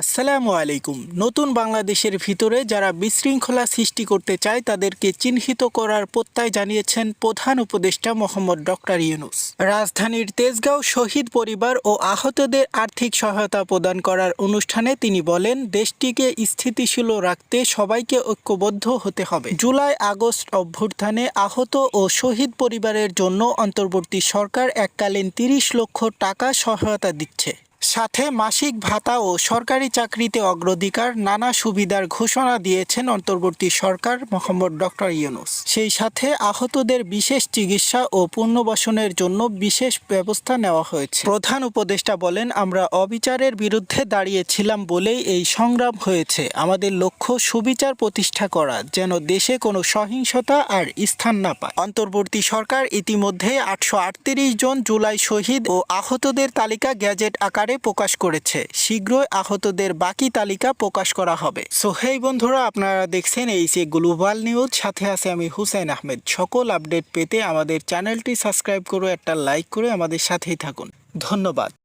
আসসালামু আলাইকুম। নতুন বাংলাদেশের ভিতরে যারা বিশৃঙ্খলা সৃষ্টি করতে চায়, তাদেরকে চিহ্নিত করার প্রত্যয় জানিয়েছেন প্রধান উপদেষ্টা মোহাম্মদ ডক্টর ইউনুস। রাজধানীর তেজগাঁও শহীদ পরিবার ও আহতদের আর্থিক সহায়তা প্রদান করার অনুষ্ঠানে তিনি বলেন, দেশটিকে স্থিতিশীল রাখতে সবাইকে ঐক্যবদ্ধ হতে হবে। জুলাই আগস্ট অভ্যুত্থানে আহত ও শহীদ পরিবারের জন্য অন্তর্বর্তী সরকার এককালীন তিরিশ লক্ষ টাকা সহায়তা দিচ্ছে। সাথে মাসিক ভাতা ও সরকারি চাকরিতে অগ্রাধিকার নানা সুবিধার ঘোষণা দিয়েছেন অন্তর্বর্তী সরকার মোহাম্মদ ডক্টর ইউনুস। সেই সাথে আহতদের বিশেষ চিকিৎসা ও পুনর্বাসনের জন্য বিশেষ ব্যবস্থা নেওয়া হয়েছে। প্রধান উপদেষ্টা বলেন, আমরা অবিচারের বিরুদ্ধে দাঁড়িয়েছিলাম বলেই এই সংগ্রাম হয়েছে। আমাদের লক্ষ্য সুবিচার প্রতিষ্ঠা করা, যেন দেশে কোনো সহিংসতা আর স্থান না পায়। অন্তর্বর্তী সরকার ইতিমধ্যে আটশো আটত্রিশ জন জুলাই শহীদ ও আহতদের তালিকা গ্যাজেট আকারে প্রকাশ করেছে। শীঘ্রই আহতদের বাকি তালিকা প্রকাশ করা হবে। সো হেই বন্ধুরা, আপনারা দেখছেন এই যে গ্লোবাল নিউজ সাথে আছে আমি হুসেন আহমেদ। সকল আপডেট পেতে আমাদের চ্যানেলটি সাবস্ক্রাইব করে একটা লাইক করে আমাদের সাথেই থাকুন। ধন্যবাদ।